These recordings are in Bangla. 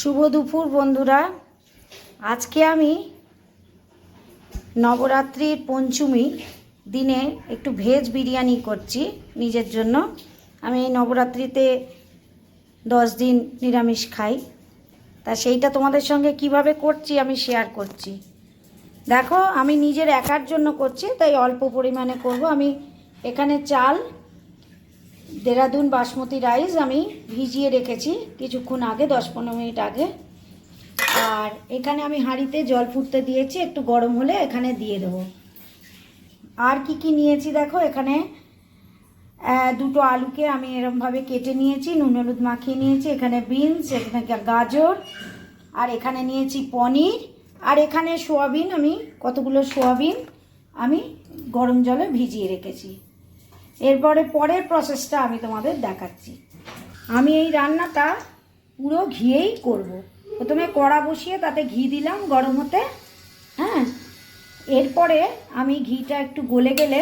শুভ দুপুর, বন্ধুরা। আজকে আমি নবরাত্রির পঞ্চমী দিনে একটু ভেজ বিরিয়ানি করছি নিজের জন্য। আমি এই নবরাত্রিতে দশ দিন নিরামিষ খাই। তা সেইটা তোমাদের সঙ্গে কীভাবে করছি আমি শেয়ার করছি। দেখো, আমি নিজের একার জন্য করছি, তাই অল্প পরিমাণে করব। আমি এখানে চাল দেরাদুন বাসমতি রাইস আমি ভিজিয়ে রেখেছি কিছুক্ষণ আগে, দশ পনেরো মিনিট আগে। আর এখানে আমি হাঁড়িতে জল ফুটতে দিয়েছি, একটু গরম হলে এখানে দিয়ে দেবো। আর কি কি নিয়েছি দেখো, এখানে দুটো আলুকে আমি এরমভাবে কেটে নিয়েছি, নুন হলুদ মাখিয়ে নিয়েছি, এখানে বিনস, এখানে গাজর, আর এখানে নিয়েছি পনির, আর এখানে সোয়াবিন আমি, কতগুলো সোয়াবিন আমি গরম জলে ভিজিয়ে রেখেছি। এরপরে পরের প্রসেসটা আমি তোমাদের দেখাচ্ছি। আমি এই রান্নাটা পুরো ঘিয়েই করব। প্রথমে কড়া বসিয়ে তাতে ঘি দিলাম গরম হতে। হ্যাঁ? এরপরে আমি ঘিটা একটু গলে গেলে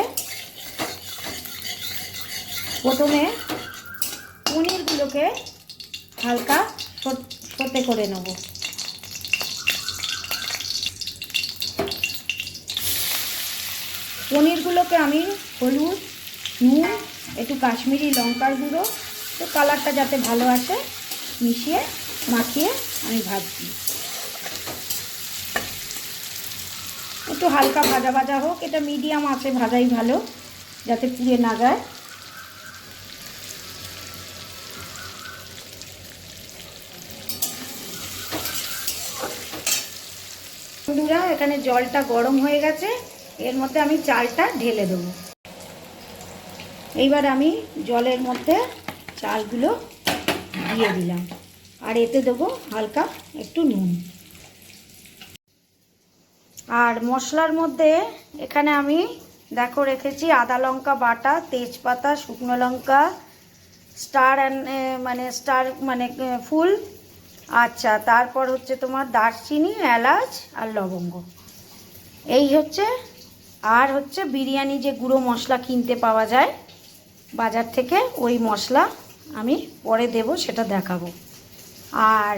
প্রথমে পনিরগুলোকে হালকা সতে করে নেব। পনিরগুলোকে আমি হলুদ নুন, একটু কাশ্মীরি লঙ্কার গুঁড়ো। তো কালারটা যাতে ভালো আসে, মিশিয়ে, মাখিয়ে আমি ভাজছি। একটু হালকা ভাজা ভাজা হোক, এটা মিডিয়াম আছে, ভাজাই ভালো, যাতে পুড়ে না যায়। বন্ধুরা, এখানে জলটা গরম হয়ে গেছে। এর মধ্যে আমি চালটা ঢেলে দেবো। এইবার আমি জলের মধ্যে চালগুলো দিয়ে দিলাম। আর এতে দেবো হালকা একটু নুন। আর মশলার মধ্যে এখানে আমি দেখো রেখেছি আদা লঙ্কা বাটা, তেজপাতা, শুকনো লঙ্কা, স্টার মানে স্টার মানে ফুল। আচ্ছা তারপর হচ্ছে তোমার দারচিনি, এলাচ আর লবঙ্গ। এই হচ্ছে, আর হচ্ছে বিরিয়ানি যে গুঁড়ো মশলা কিনতে পাওয়া যায় বাজার থেকে ওই মশলা আমি পরে দেব, সেটা দেখাবো। আর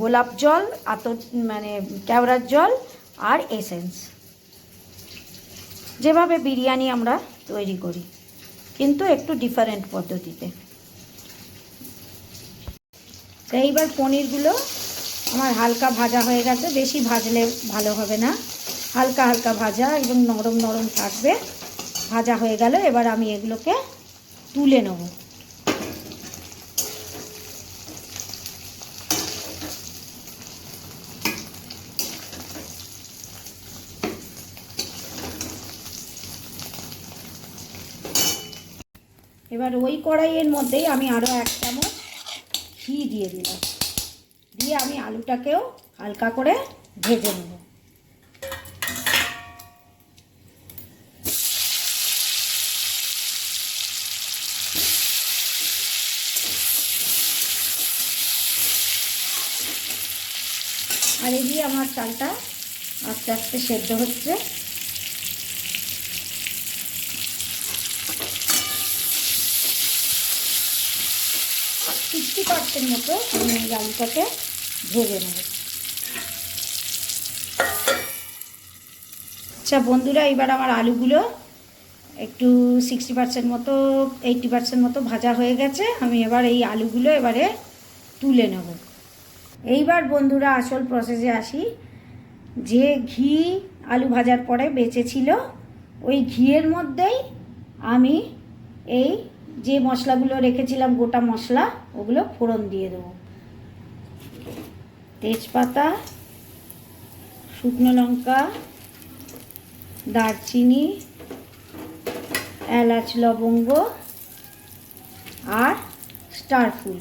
গোলাপ জল আত মানে কেওড়ার জল আর এসেন্স। যেভাবে বিরিয়ানি আমরা তৈরি করি, কিন্তু একটু ডিফারেন্ট পদ্ধতিতে। এইবার পনিরগুলো আমার হালকা ভাজা হয়ে গেছে, বেশি ভাজলে ভালো হবে না। হালকা হালকা ভাজা এবং নরম নরম থাকবে। ভাজা হয়ে গেল, এবার আমি এগুলোকে তুলে নেব। এবার ওই কড়াইয়ের মধ্যেই আমি আরও এক চামচ ঘি দিয়ে দিলাম। দিয়ে আমি আলুটাকেও হালকা করে ভেজে নেব আর এদিকে আমার চালটা আস্তে আস্তে সেদ্ধ হচ্ছে। সিক্সটি পার্সেন্ট মতো আমি আলুটাকে ভেজে নেব। আচ্ছা বন্ধুরা, এবার আমার আলুগুলো একটু সিক্সটি পার্সেন্ট মতো এইটটি পার্সেন্ট মতো ভাজা হয়ে গেছে। আমি এবার এই আলুগুলো এবারে তুলে নেব। এইবার বন্ধুরা, আসল প্রসেসে আসি। যে ঘি আলু ভাজার পরে বেঁচেছিল, ওই ঘিয়ের মধ্যেই আমি এই যে মশলাগুলো রেখেছিলাম, গোটা মশলা, ওগুলো ফোড়ন দিয়ে দেবো। তেজপাতা, শুকনো লঙ্কা, দারচিনি, এলাচ, লবঙ্গ আর স্টার ফুল।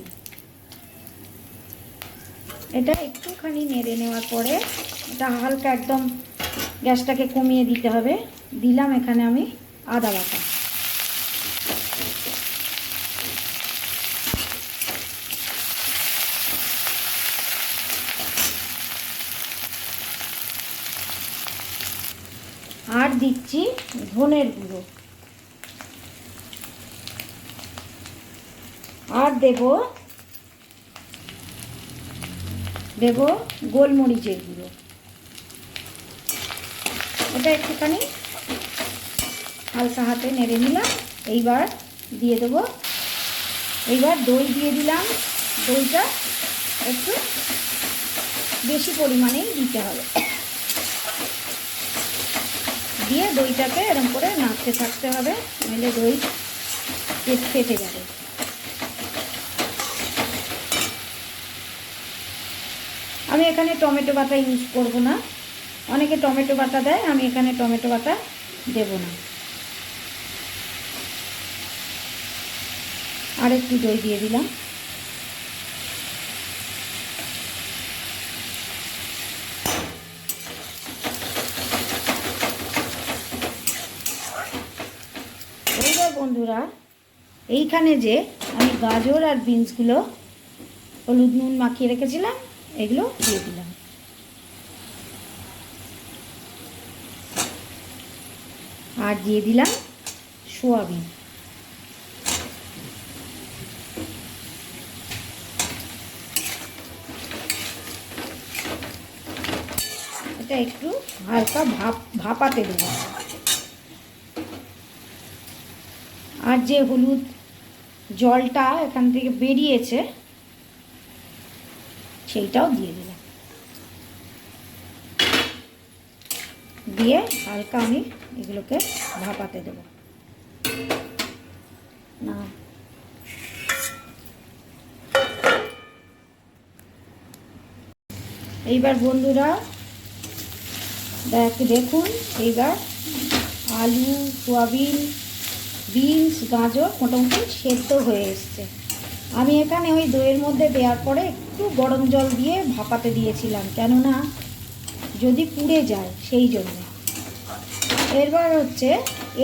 এটা একটুখানি নেড়ে নেওয়ার পরে এটা হালকা একদম গ্যাসটাকে কমিয়ে দিতে হবে। দিলাম এখানে আমি আদা বাটা। আর দিচ্ছি ধনের গুঁড়ো। আর দেব দেব গোলমরিচের গুঁড়ো। এটা একটুখানি হালকা হাতে নেড়ে নিলাম। এইবার দিয়ে দেবো। এইবার দই দিয়ে দিলাম। দইটা একটু বেশি পরিমাণেই দিতে হবে। দিয়ে দইটাকে এরকম করে নাড়তে থাকতে হবে নইলে দই ফেটে যাবে। আমি এখানে টমেটো বাটা ইউজ করব না। অনেকে টমেটো বাটা দেয়, আমি এখানে টমেটো বাটা দেব না। আর একটু দই দিয়ে দিলাম। বন্ধুরা, এইখানে যে আমি গাজর আর বিনসগুলো হলুদ নুন মাখিয়ে রেখেছিলাম, এগুলো দিয়ে দিলাম। আর দিয়ে দিলাম সোয়াবিন। এটা একটু হালকা ভাপ, ভাপাতে দেবো। আর যে হলুদ জলটা এখান থেকে বেরিয়েছে, সেইটাও দিয়ে দিলাম দিয়ে হালকা আমি এগুলোকে ভাপাতে দেবো। না। এইবার বন্ধুরা, দেখ, দেখুন, এইবার আলু, সোয়াবিন, বিনস, গাজর মোটামুটি সেদ্ধ হয়ে এসছে। আমি এখানে ওই দইয়ের মধ্যে দেওয়ার পরে একটু গরম জল দিয়ে ভাপাতে দিয়েছিলাম, কেননা যদি পুড়ে যায় সেই জন্য। এরবার হচ্ছে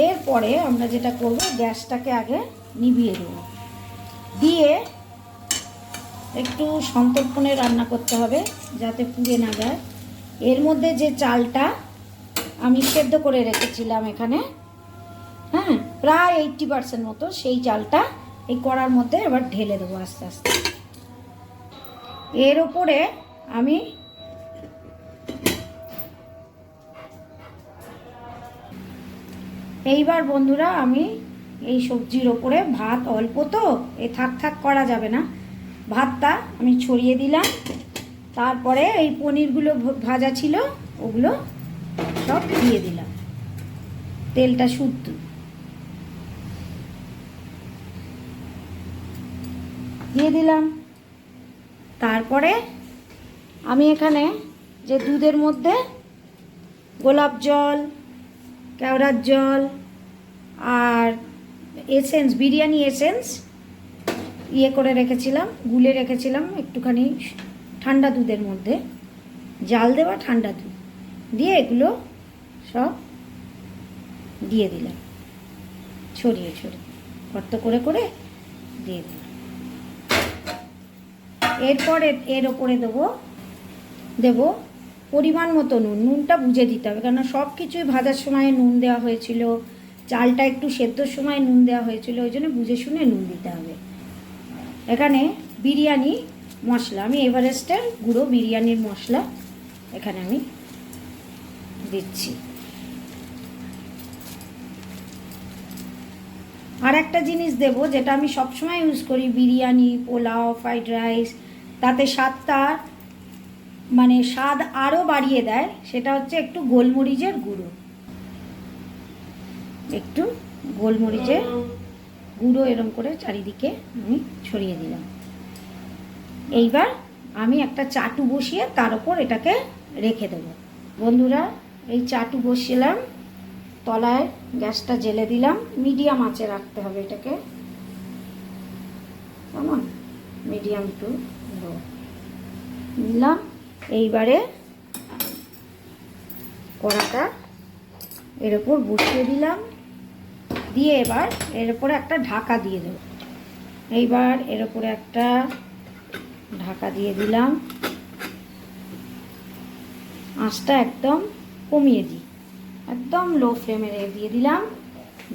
এরপরে আমরা যেটা করব, গ্যাসটাকে আগে নিভিয়ে দেবো। দিয়ে একটু সন্তর্পণে রান্না করতে হবে যাতে পুড়ে না যায়। এর মধ্যে যে চালটা আমি সেদ্ধ করে রেখেছিলাম এখানে হ্যাঁ প্রায় এইটটি পার্সেন্ট মতো সেই চালটা এই কড়ার মধ্যে এবার ঢেলে দেবো আস্তে আস্তে। এর ওপরে আমি এইবার বন্ধুরা আমি এই সবজির ওপরে ভাত অল্প তো, এ থাক থাক করা যাবে না। ভাতটা আমি ছড়িয়ে দিলাম। তারপরে এই পনিরগুলো ভাজা ছিল, ওগুলো সব দিয়ে দিলাম। তেলটা শুদ্ধ। দিয়ে দিলাম। তারপরে আমি এখানে যে দুধের মধ্যে গোলাপ জল কেওড়ার জল আর এসেন্স, বিরিয়ানি এসেন্স ইয়ে করে রেখেছিলাম, গুলে রেখেছিলাম একটুখানি ঠান্ডা দুধের মধ্যে। জাল দেওয়া ঠান্ডা দুধ দিয়ে এগুলো সব দিয়ে দিলাম। ছড়িয়ে ছড়িয়ে, গর্ত করে করে দিয়ে দিলাম। এরপরে এর ওপরে দেবো, দেব পরিমাণ মতো নুন, নুনটা বুঝে দিতে হবে। কেননা সব কিছুই ভাজার সময় নুন দেওয়া হয়েছিল, চালটা একটু সেদ্ধর সময় নুন দেওয়া হয়েছিল, ওই জন্য বুঝে শুনে নুন দিতে হবে। এখানে বিরিয়ানি মশলা, আমি এভারেস্টের গুঁড়ো বিরিয়ানির মশলা এখানে আমি দিচ্ছি। আর একটা জিনিস দেব, যেটা আমি সবসময় ইউজ করি, বিরিয়ানি, পোলাও ফ্রাইড রাইস তাতে স্বাদটা মানে স্বাদ আরও বাড়িয়ে দেয়, সেটা হচ্ছে একটু গোলমরিচের গুঁড়ো। একটু গোলমরিচের গুঁড়ো এরম করে চারিদিকে আমি ছড়িয়ে দিলাম। এইবার আমি একটা চাটু বসিয়ে তার ওপর এটাকে রেখে দেবো। বন্ধুরা, এই চাটু বসিলাম, তলায় গ্যাসটা জেলে দিলাম, মিডিয়াম আঁচে রাখতে হবে এটাকে। কেমন? Medium to low. নিলাম এইবারে কড়াটা এর ওপর বসিয়ে দিলাম। দিয়ে এবার এর ওপরে একটা ঢাকা দিয়ে দেবো। এইবার এর ওপরে একটা ঢাকা দিয়ে দিলাম। আঁচটা একদম কমিয়ে দিই। একদম লো ফ্লেমে দিয়ে দিলাম।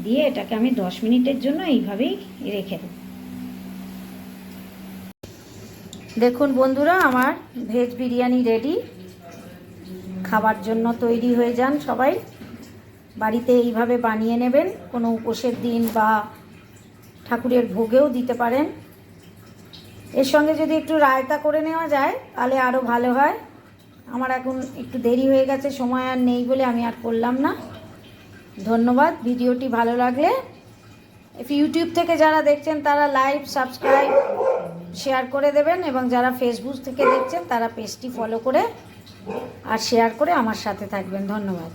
দিয়ে এটাকে আমি দশ মিনিটের জন্য এইভাবেই রেখে দেব। দেখুন বন্ধুরা, আমার ভেজ বিরিয়ানি রেডি খাবার জন্য তৈরি হয়ে যান সবাই। বাড়িতে এইভাবে বানিয়ে নেবেন, কোনো উপোসের দিন বা ঠাকুরের ভোগেও দিতে পারেন। এর সঙ্গে যদি একটু রায়তা করে নেওয়া যায়, তাহলে আরও ভালো হয়। আমার এখন একটু দেরি হয়ে গেছে, সময় আর নেই বলে আমি আর করলাম না। ধন্যবাদ, ভিডিওটি ভালো লাগলে। ইউটিউব থেকে যারা দেখছেন, তারা লাইভ সাবস্ক্রাইব শেয়ার করে দেবেন এবং যারা ফেসবুক থেকে দেখছেন, তারা পেজটি ফলো করে আর শেয়ার করে আমার সাথে থাকবেন। ধন্যবাদ।